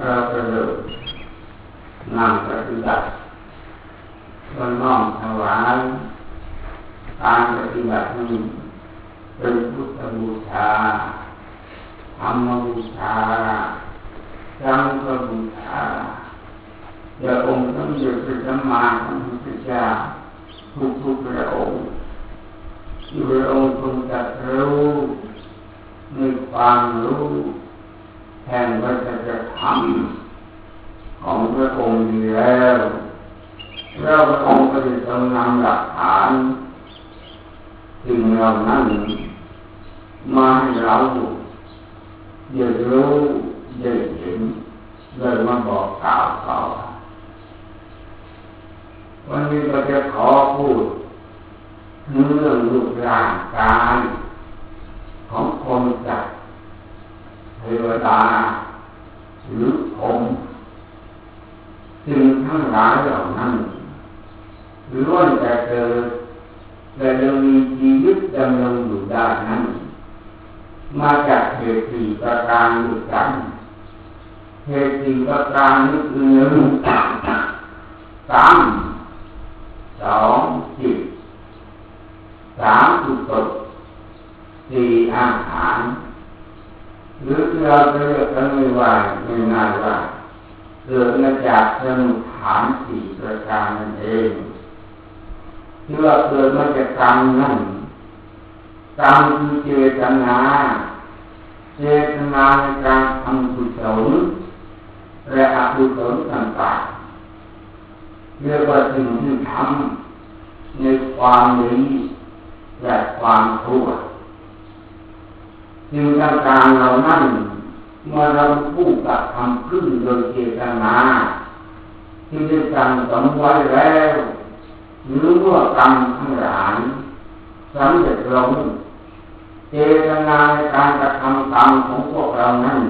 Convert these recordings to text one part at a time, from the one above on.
เราจะเริ่มนั่งปฏิบัติก็น้อมถวายการปฏิบัตินี้เป็นพุทธบูชาธรรมบูชาสังฆบูชาอย่าองค์ต้องอยู่เป็นสมมาสัมพุทธเจ้าทุกทุกพระองค์ที่พระองค์ทรงตรัสรู้มีความรู้ แห่งวัฏธรรมของพระองค์ดีแล้วแล้วพระองค์ก็จะทรงนำหลักฐานสิ่งเหล่านั้นมาให้เราได้รู้ได้เห็นเลยมาบอกกล่าวต่อวันนี้ก็จะขอพูดเรื่องรูปร่างกายของคนจัดเท วดาหรือผมสิ่งทั้งหลายเหล่านั้นล้วนแต่เกิดและยังมีชีวิตดำรงอยู่ได้นั้น มาจากเหตุสี่ประการด้วยกันเหตุสี่ประการนี้คือหนึ่งกรรมสองจิตสามสุตสี่อาหาร หรือเราจะเรียกกันไม่ว่าง่ายว่าเกิดมาจากสมุทฐานสี่ประการนั่นเองที่ว่าเกิดมาจากกรรมนั่นกรรมคือเจตนาเจตนาในการทำกุศลและอกุศลต่างๆเรียกว่าสิ่งที่ทำในความดีและความชั่ว สิ่งต่างๆเหล่านั้นเมื่อเราพูดกับคำพึ่งโดยเจตนาที่ได้สั่งสมไว้แล้วหรือเมื่อกรรมทั้งหลายสำเร็จลงเจตนาในการกระทำกรรมของพวกเรานั้น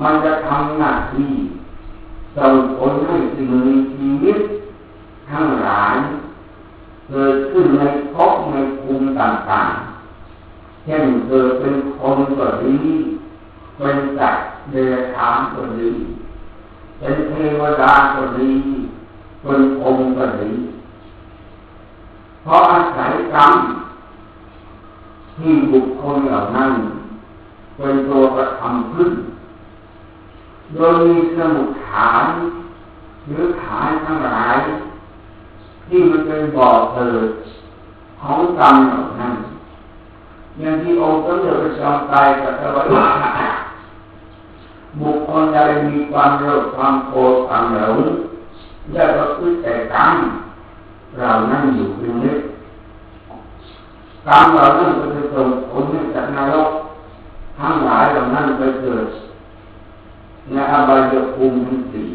มันจะทำหน้าที่ส่งผลให้สิ่งมีชีวิตทั้งหลายเกิดขึ้นในภพในภูมิต่างๆ เช่นเกิดเป็นคนก็ดีเป็นสัตว์เดรัจฉานก็ดีเป็นเทวดาก็ดีเป็นองค์ก็ดีเพราะอาศัยกรรมที่บุคคลเหล่านั้นเป็นตัวกระทำขึ้น โดยมีสมุดฐานหรือฐานทั้งหลาย ที่มันเป็นบ่อเกิดของกรรมเหล่านั้น อย่างที่องค์สมเด็จพระจอมไตรตรัสไว้ว่าบุคคลใดมีความโลภความโกรธความหลงและประพฤติแต่กรรมเรานั่งอยู่เป็นนิดกรรมเรานั่นก็จะส่งผลให้จากนรกทั้งหลายเหล่านั้นไปเกิดในอบายภูมิทั้งสี่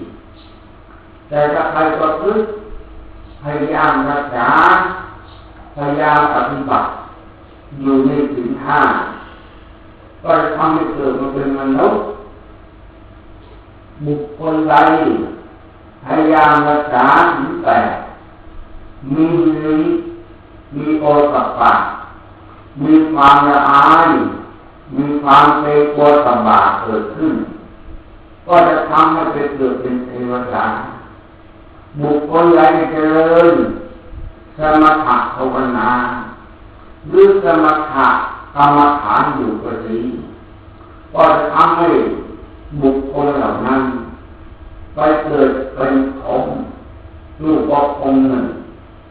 แต่ถ้าใครประพฤติพยายามรักษาพยายามปฏิบัติ อยู่ในถึงห้าก็ทำให้เกิดมาเป็นมนุษย์บุคคลใดพยายามรักษาถึงแต่มีลีมีโอตัปะมีความละอาย มีความเกรงกลัวตบาเกิดขึ้น ก็จะทำให้เป็นเกิดเป็นเทวดาบุคคลใดเจริญสมถะภาวนา หรือสมถะกรรมฐานอยู่ก็ดีก็จะทำให้บุคคลเหล่านั้นไปเกิดเป็นผมรูปองค์หนึ่ง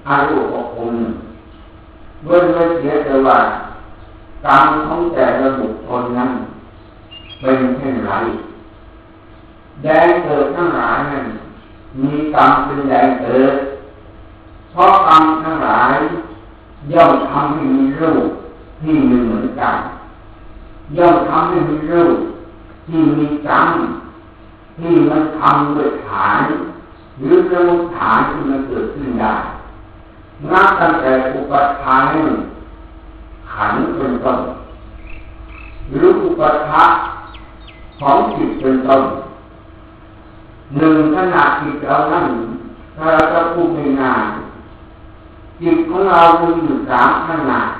อายุองค์หนึ่งเมื่อไม่เสียแต่ว่ากรรมของแต่ละบุคคลนั้นเป็นเช่นไรแดงเกิดทั้งหลายนั้นมีกรรมเป็นแดงเกิดเพราะกรรมทั้งหลาย ย่อมทำให้มีรูปที่มีเหมือนกันย่อมทำให้มีรูปที่มีกรรมที่มันทำโดยฐานหรือสมุฐานที่มันเกิดขึ้นได้นับตั้งแต่อุปทานขันเป็นต้นหรืออุปทานของจิตเป็นต้นหนึ่งขณะจิตเรานั่นถ้าเราจะพูดง่าย จิตของเรามีอยู่สามขนาด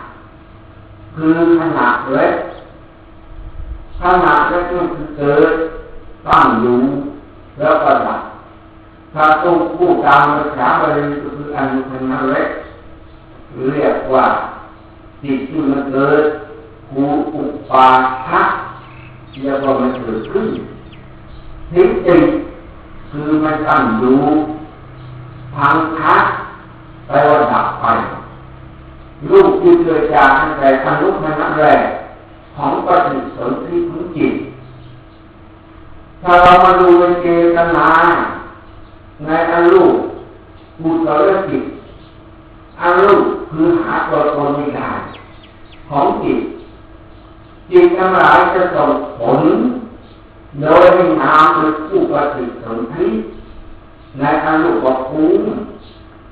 คือขนาดเล็กขนาดเล็กก็คือเกิดตั้งอยู่แล้วก็ดับถ้าตู้ผู้ตามภาษาบาลีก็คืออนุพันธ์เล็กเรียกว่าจิตที่มันเกิดหูอุปาทะเรียกว่ามันเกิดขึ้นทิฏฐิคือมันตั้งอยู่พังคะแปลว่าดับไปรูป ที่เกิดจากแต่ทนุพนันแรกของปฏิสนธิของจิต ถ้าเรามาดูในเจตนาในอรูปบุตรจิตอรูปคือหาตัวตนไม่ได้ของจิต จิตทั้งหลายจะส่งผลโดยให้นามเป็นผู้ปฏิสนธิในอรูปภูมิ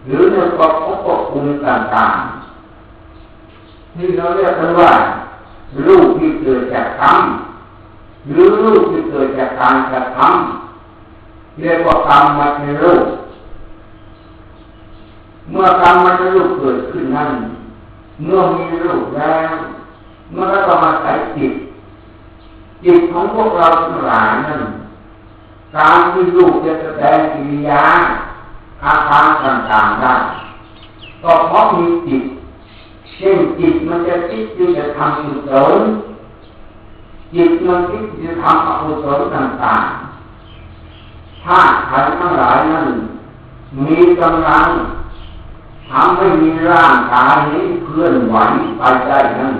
หรือในภพภูมิต่างๆ ที่เราเรียกกันว่ารูปที่เกิดจากกรรมหรือรูปที่เกิดจากการกระทำเรียกว่ากรรมมาในรูปเมื่อกรรมมาในรูปเกิดขึ้นนั้นเมื่อมีรูปแล้วเมื่อเรามาใส่จิตจิตของพวกเราทั้งหลายนั้นการที่รูปจะแสดงกิริยาอาการต่างๆได้ก็เพราะมีจิต เช่นจิตมันจะคิดที่จะทำกุศลจิตมันคิดจะทำอกุศลต่างๆถ้าขันทั้งหลายนั้นมีกำลังทำให้มีร่างกายนี้เคลื่อนไหวไปได้นั้น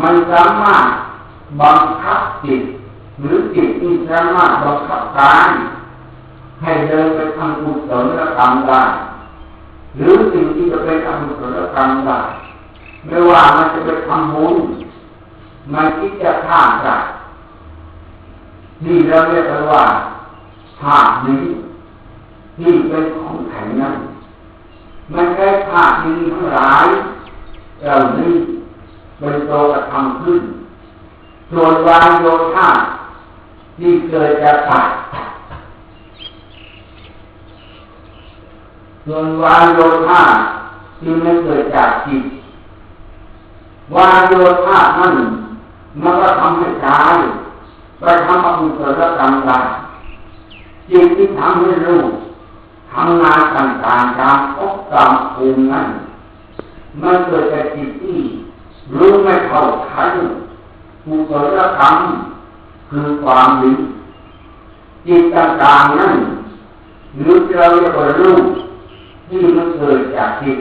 มันสามารถบังคับจิต หรือจิตที่สามารถบังคับกายให้เดินไปทำกุศลกรรมได้ หรือสิ่งที่จะเป็นอกุศลกรรมได้ไม่ว่ามันจะไปทำบุญมันคิดจะฆ่าสัตว์นี่เราเรียกว่าธาตุนี้ที่เป็นของแข็งนั้นมันใช้ธาตุนี้ทั้งหลายเหล่านี้เป็นตัวกระทำขึ้นส่วนวายโยธาที่เกิดจากตัด ส่วนวายโยธาที่ไม่เกิดจากจิตวายโยธานั่นมันก็ทำให้กายไปทำอกุศลกรรมได้จิตที่ทำให้รู้ทำงานต่างๆตามพบกรรมภูมินั้นมันเกิดจากจิตที่รู้ไม่เข้าทันกุศลกรรมคือความดีจิตต่างๆนั้นหรือเราเรียกว่ารู้ ที่มันเกิดจากจิต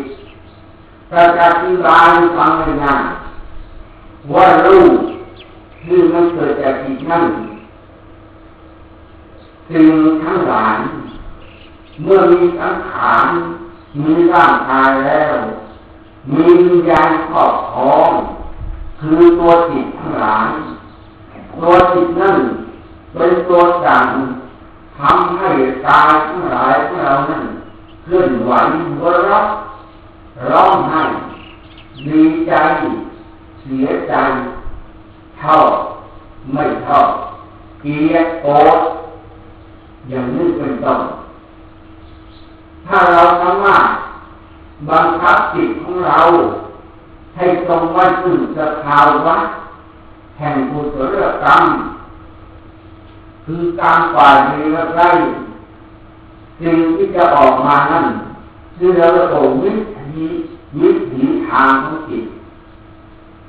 แต่จะอธิบายฟังง่ายว่ารู้ที่มันเกิดจากจิตนั้นสิ่งทั้งหลายเมื่อมีสังขารมีร่างกายแล้ว มีวิญญาณครอบครองคือตัวจิตทั้งหลายตัวจิตนั่นเป็นตัวสั่งทำให้กายทั้งหลายของเรานั้น ลื่นไหวหัวเราะร้องไห้ดีใจ เสียใจชอบไม่ชอบเกลียดโกรธอย่างนี้เป็นต้นถ้าเราสามารถบังคับจิตของเรา ให้ตรงไว้ซึ่งสภาวะแห่งกุศลกรรม คือการฝ่ายดีและไร้ สิ่งที่จะออกมานั้นคือเราจะโงวิถีวิถีทางของจิต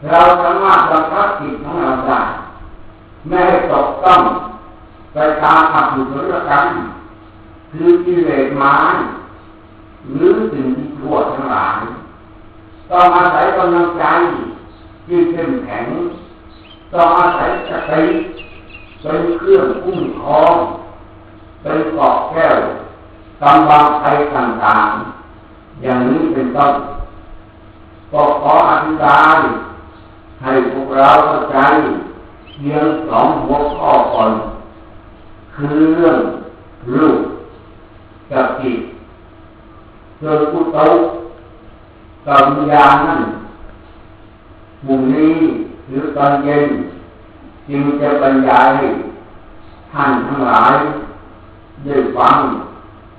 เราสามารถบังคับจิตของเราได้ไม่ให้ตกต้องไปตามอกุศลกรรมคือกิเลสมารหรือสิ่งที่ทั่วทั้งหลายต้องอาศัยกำลังใจที่เข้มแข็งต้องอาศัยสติเป็นเครื่องคุ้มครองเป็นเกาะแก้ว กำบังภัยต่างๆ อย่างนี้เป็นต้นก็ขออธิบายให้พวกเราเข้าใจเพียงสองหัวข้อก่อนคือเรื่องรูปกับจิตเรื่องพุทโธกับวิญญาณนั่นบุญนี้หรือตอนเย็นจึงจะบรรยายท่านทั้งหลายได้ฟัง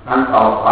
กันต่อไป